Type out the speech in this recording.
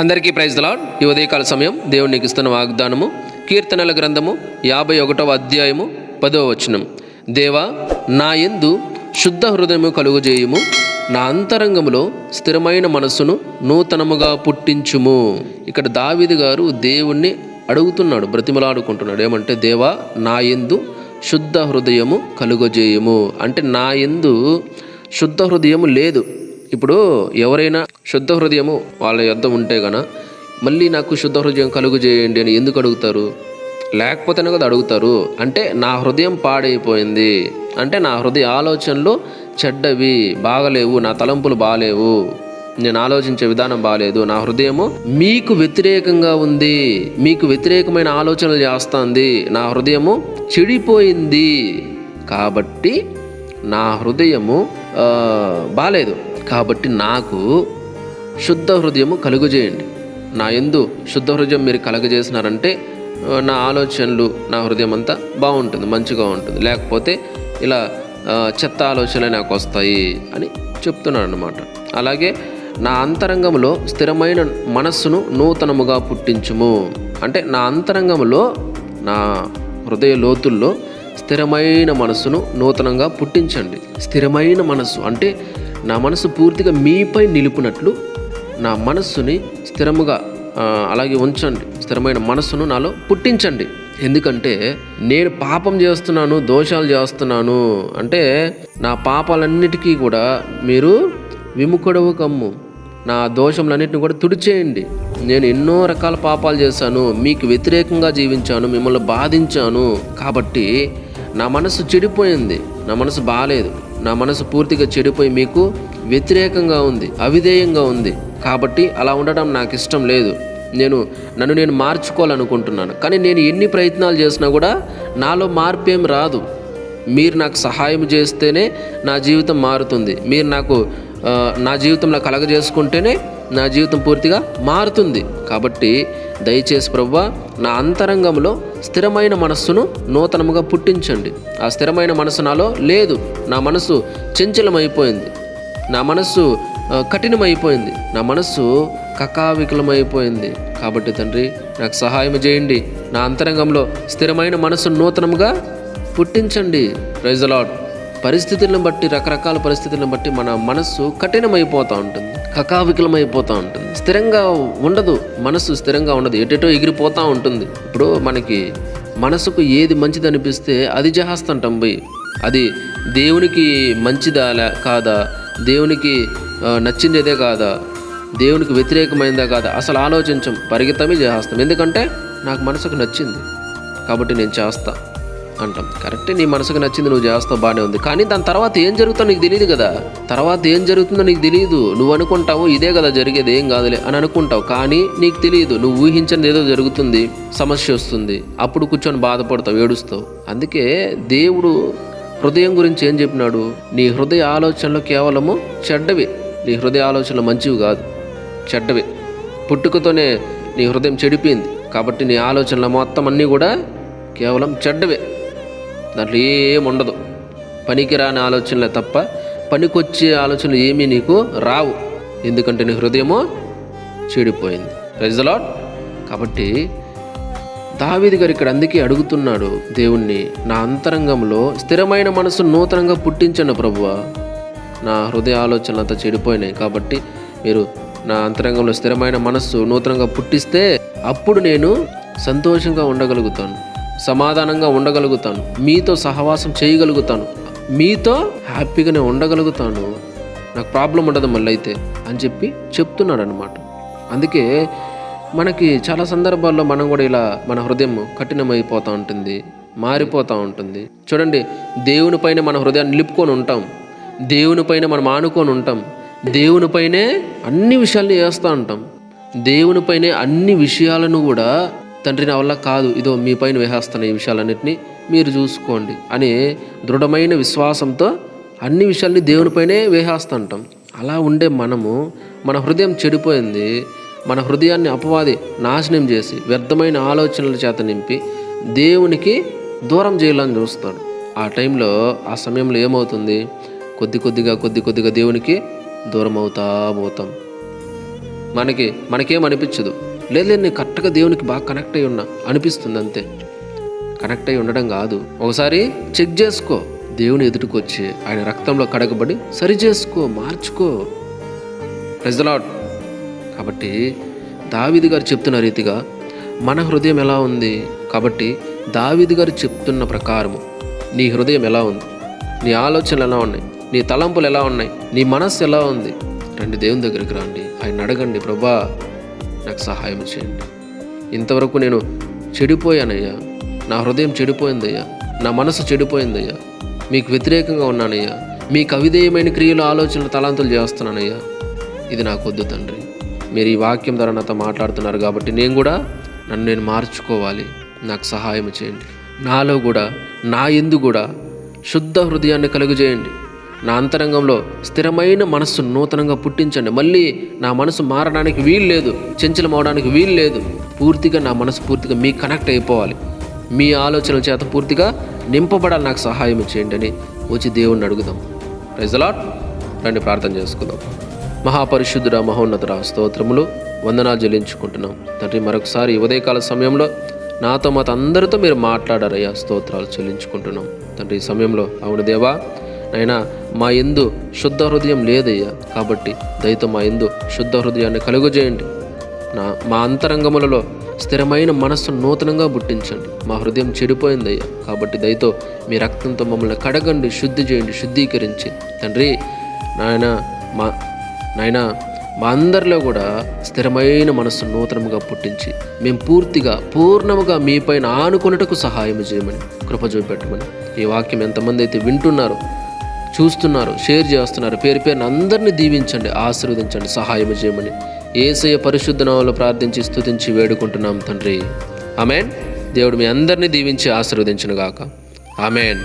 అందరికీ praise the Lord ఈ ఉదయకాల సమయం దేవుడు నీకు ఇస్తున్న వాగ్దానము కీర్తనల గ్రంథము యాభై ఒకటవ అధ్యాయము పదవ వచనం. దేవా నా యందు శుద్ధ హృదయము కలుగుజేయము నా అంతరంగములో స్థిరమైన మనస్సును నూతనముగా పుట్టించుము. ఇక్కడ దావిది గారు దేవుణ్ణి అడుగుతున్నాడు బ్రతిమలాడుకుంటున్నాడు. ఏమంటే దేవా నా యందు శుద్ధ హృదయము కలుగజేయము. అంటే నా ఎందు శుద్ధ హృదయము లేదు. ఇప్పుడు ఎవరైనా శుద్ధ హృదయము వాళ్ళ యొద్ద ఉంటే గన మళ్ళీ నాకు శుద్ధ హృదయం కలుగు చేయండి అని ఎందుకు అడుగుతారు? లేకపోతేనే కదా అడుగుతారు. అంటే నా హృదయం పాడైపోయింది. అంటే నా హృదయ ఆలోచనలు చెడ్డవి బాగలేవు నా తలంపులు బాగలేవు నేను ఆలోచించే విధానం బాగాలేదు నా హృదయము మీకు వ్యతిరేకంగా ఉంది. మీకు వ్యతిరేకమైన ఆలోచనలు చేస్తుంది. నా హృదయము చెడిపోయింది. కాబట్టి నా హృదయము బాగాలేదు కాబట్టి నాకు శుద్ధ హృదయము కలుగజేయండి. నా ఎందు శుద్ధ హృదయం మీరు కలుగజేసినారంటే నా ఆలోచనలు నా హృదయం అంతా బాగుంటుంది మంచిగా ఉంటుంది. లేకపోతే ఇలా చెత్త ఆలోచనలు నాకు వస్తాయి అని చెప్తున్నాడు అనమాట అలాగే నా అంతరంగంలో స్థిరమైన మనస్సును నూతనముగా పుట్టించుము. అంటే నా అంతరంగంలో నా హృదయ లోతుల్లో స్థిరమైన మనస్సును నూతనంగా పుట్టించండి. స్థిరమైన మనస్సు అంటే నా మనసు పూర్తిగా మీపై నిలుపునట్లు నా మనస్సుని స్థిరముగా అలాగే ఉంచండి. స్థిరమైన మనస్సును నాలో పుట్టించండి. ఎందుకంటే నేను పాపం చేస్తున్నాను దోషాలు చేస్తున్నాను. అంటే నా పాపాలన్నిటికీ కూడా మీరు విముఖుడవు కమ్ము. నా దోషములన్నిటిని కూడా తుడిచేయండి. నేను ఎన్నో రకాల పాపాలు చేశాను మీకు వ్యతిరేకంగా జీవించాను మిమ్మల్ని బాధించాను. కాబట్టి నా మనసు చెడిపోయింది నా మనసు బాగాలేదు నా మనసు పూర్తిగా చెడిపోయి మీకు వ్యతిరేకంగా ఉంది అవిధేయంగా ఉంది. కాబట్టి అలా ఉండడం నాకు ఇష్టం లేదు. నేను నన్ను నేను మార్చుకోవాలనుకుంటున్నాను. కానీ నేను ఎన్ని ప్రయత్నాలు చేసినా కూడా నాలో మార్పేం రాదు. మీరు నాకు సహాయం చేస్తేనే నా జీవితం మారుతుంది. మీరు నాకు నా జీవితంలో కలగజేసుకుంటేనే నా జీవితం పూర్తిగా మారుతుంది. కాబట్టి దయచేసి ప్రవ్వ నా అంతరంగంలో స్థిరమైన మనస్సును నూతనముగా పుట్టించండి. ఆ స్థిరమైన మనసు నాలో లేదు. నా మనసు చంచలమైపోయింది. నా మనస్సు కఠినమైపోయింది. నా మనస్సు కకావికలమైపోయింది. కాబట్టి తండ్రి నాకు సహాయం చేయండి. నా అంతరంగంలో స్థిరమైన మనసును నూతనముగా పుట్టించండి. ప్రైజ్ లాడ్ పరిస్థితులను బట్టి రకరకాల పరిస్థితులను బట్టి మన మనస్సు కఠినమైపోతూ ఉంటుంది కకావికలమైపోతూ ఉంటుంది. స్థిరంగా ఉండదు మనస్సు స్థిరంగా ఉండదు ఎటెటో ఎగిరిపోతూ ఉంటుంది. ఇప్పుడు మనకి మనసుకు ఏది మంచిది అనిపిస్తే అది చేస్తుంటాం పోయి అది దేవునికి మంచిదా కాదా? దేవునికి నచ్చిందేదే కాదా? దేవునికి వ్యతిరేకమైందా కాదా? అసలు ఆలోచించం పరిగెత్తమే చేస్తాం ఎందుకంటే నాకు మనసుకు నచ్చింది. కాబట్టి నేను చేస్తాను అంటాం. కరెక్టే నీ మనసుకు నచ్చింది నువ్వు చేస్తావు బాగానే ఉంది. కానీ దాని తర్వాత ఏం జరుగుతుందో నీకు తెలియదు కదా. తర్వాత ఏం జరుగుతుందో నీకు తెలియదు నువ్వు అనుకుంటావు ఇదే కదా జరిగేది ఏం కాదులే అని అనుకుంటావు. కానీ నీకు తెలియదు నువ్వు ఊహించినది ఏదో జరుగుతుంది సమస్య వస్తుంది. అప్పుడు కూర్చొని బాధపడతావు ఏడుస్తావు. అందుకే దేవుడు హృదయం గురించి ఏం చెప్పినాడు? నీ హృదయ ఆలోచనలు కేవలము చెడ్డవి. నీ హృదయ ఆలోచనలు మంచివి కాదు చెడ్డవి. పుట్టుకతోనే నీ హృదయం చెడిపోయింది. కాబట్టి నీ ఆలోచనలు మొత్తం అన్నీ కూడా కేవలం చెడ్డవే. దాంట్లో ఏముండదు పనికిరాని ఆలోచనలే తప్ప పనికొచ్చే ఆలోచనలు ఏమీ నీకు రావు. ఎందుకంటే నీ హృదయము చెడిపోయింది. రైజలాట్ కాబట్టి దావీది గారు ఇక్కడ అందుకే అడుగుతున్నాడు దేవుణ్ణి నా అంతరంగంలో స్థిరమైన మనసు నూతనంగా పుట్టించండి ప్రభువ. నా హృదయ ఆలోచనలు అంతా చెడిపోయినాయి. కాబట్టి మీరు నా అంతరంగంలో స్థిరమైన మనస్సు నూతనంగా పుట్టిస్తే అప్పుడు నేను సంతోషంగా ఉండగలుగుతాను. సమాధానంగా ఉండగలుగుతాను. మీతో సహవాసం చేయగలుగుతాను. మీతో హ్యాపీగానే ఉండగలుగుతాను. నాకు ప్రాబ్లం ఉండదు మళ్ళీ అయితే అని చెప్పి చెప్తున్నాడు అనమాట అందుకే మనకి చాలా సందర్భాల్లో మనం కూడా ఇలా మన హృదయం కఠినమైపోతూ ఉంటుంది మారిపోతూ ఉంటుంది. చూడండి దేవునిపైన మన హృదయాన్ని నిలుపుకొని ఉంటాం. దేవునిపైన మనం ఆనుకొని ఉంటాం. దేవునిపైనే అన్ని విషయాల్ని వేస్తూ ఉంటాం. దేవునిపైనే అన్ని విషయాలను కూడా తండ్రి నా వల్ల కాదు ఇదో మీ పైన వేసేస్తాను ఈ విషయాలన్నింటినీ మీరు చూసుకోండి అని దృఢమైన విశ్వాసంతో అన్ని విషయాల్ని దేవునిపైనే వేసేస్తుంటాం. అలా ఉండే మనము మన హృదయం చెడిపోయింది మన హృదయాన్ని అపవాది నాశనం చేసి వ్యర్థమైన ఆలోచనల చేత నింపి దేవునికి దూరం చేయాలని చూస్తాడు. ఆ టైంలో ఆ సమయంలో ఏమవుతుంది? కొద్ది కొద్దిగా కొద్ది కొద్దిగా దేవునికి దూరం అవుతా పోతాం. మనకి మనకేం అనిపించదు. లేదు లేదు నేను కరెక్ట్గా దేవునికి బాగా కనెక్ట్ అయి ఉన్నా. అనిపిస్తుంది అంతే. కనెక్ట్ అయి ఉండడం కాదు. ఒకసారి చెక్ చేసుకో. దేవుని ఎదుటికొచ్చి ఆయన రక్తంలో కడగబడి సరి చేసుకో మార్చుకో. ప్రజలాడ్ కాబట్టి దావిది గారు చెప్తున్న రీతిగా మన హృదయం ఎలా ఉంది? కాబట్టి దావిది గారు చెప్తున్న ప్రకారము నీ హృదయం ఎలా ఉంది? నీ ఆలోచనలు ఎలా ఉన్నాయి? నీ తలంపులు ఎలా ఉన్నాయి? నీ మనస్సు ఎలా ఉంది? రండి దేవుని దగ్గరికి రండి. ఆయన అడగండి ప్రభా నాకు సహాయం చేయండి. ఇంతవరకు నేను చెడిపోయానయ్యా. నా హృదయం చెడిపోయిందయ్యా. నా మనసు చెడిపోయిందయ్యా. మీకు వ్యతిరేకంగా ఉన్నానయ్యా. మీకు అవిధేయమైన క్రియలు ఆలోచనలు తలాంతులు చేస్తున్నానయ్యా. ఇది నాకు వద్దు తండ్రి. మీరు ఈ వాక్యం ద్వారా నాతో మాట్లాడుతున్నారు కాబట్టి నేను కూడా నన్ను నేను మార్చుకోవాలి. నాకు సహాయం చేయండి. నాలో కూడా నా ఎందు కూడా శుద్ధ హృదయాన్ని కలుగజేయండి. నా అంతరంగంలో స్థిరమైన మనస్సు నూతనంగా పుట్టించండి. మళ్ళీ నా మనసు మారడానికి వీలు లేదు చెంచలం అవడానికి వీలు లేదు. పూర్తిగా నా మనసు పూర్తిగా మీ కనెక్ట్ అయిపోవాలి. మీ ఆలోచనల చేత పూర్తిగా నింపబడాలి నాకు సహాయం చేయండి అని వచ్చి దేవుణ్ణి అడుగుదాం. రైజలాట్ రండి ప్రార్థన చేసుకుందాం. మహాపరిశుద్ధుడ మహోన్నతుడ స్తోత్రములు వందనాలు చెల్లించుకుంటున్నాం. తండ్రి మరొకసారి ఉదయకాల సమయంలో నాతో మాతో అందరితో మీరు మాట్లాడారయ్యా స్తోత్రాలు చెల్లించుకుంటున్నాం. తండ్రి ఈ సమయంలో అవును దేవా అయినా మా ఎందు శుద్ధ హృదయం లేదయ్యా. కాబట్టి దయతో మా ఎందు శుద్ధ హృదయాన్ని కలుగజేయండి. నా మా అంతరంగములలో స్థిరమైన మనస్సు నూతనంగా పుట్టించండి. మా హృదయం చెడిపోయిందయ్యా. కాబట్టి దయతో మీ రక్తంతో మమ్మల్ని కడగండి శుద్ధి చేయండి శుద్ధీకరించి. తండ్రి నాయన మా నాయన మా అందరిలో కూడా స్థిరమైన మనస్సు నూతనముగా పుట్టించి మేము పూర్తిగా పూర్ణముగా మీపైన ఆనుకొనుటకు సహాయం చేయమని కృప చూపెట్టమని ఈ వాక్యం ఎంతమంది అయితే వింటున్నారో చూస్తున్నారు షేర్ చేస్తున్నారు. పేరు పేరుని అందరిని దీవించండి ఆశీర్వదించండి సహాయం చేయమని. ఏసయ పరిశుద్ధ నామంలో ప్రార్థించి స్థుతించి వేడుకుంటున్నాం తండ్రి. ఆమెన్. దేవుడు మీ అందరినీ దీవించి ఆశీర్వదించను గాక ఆమెన్.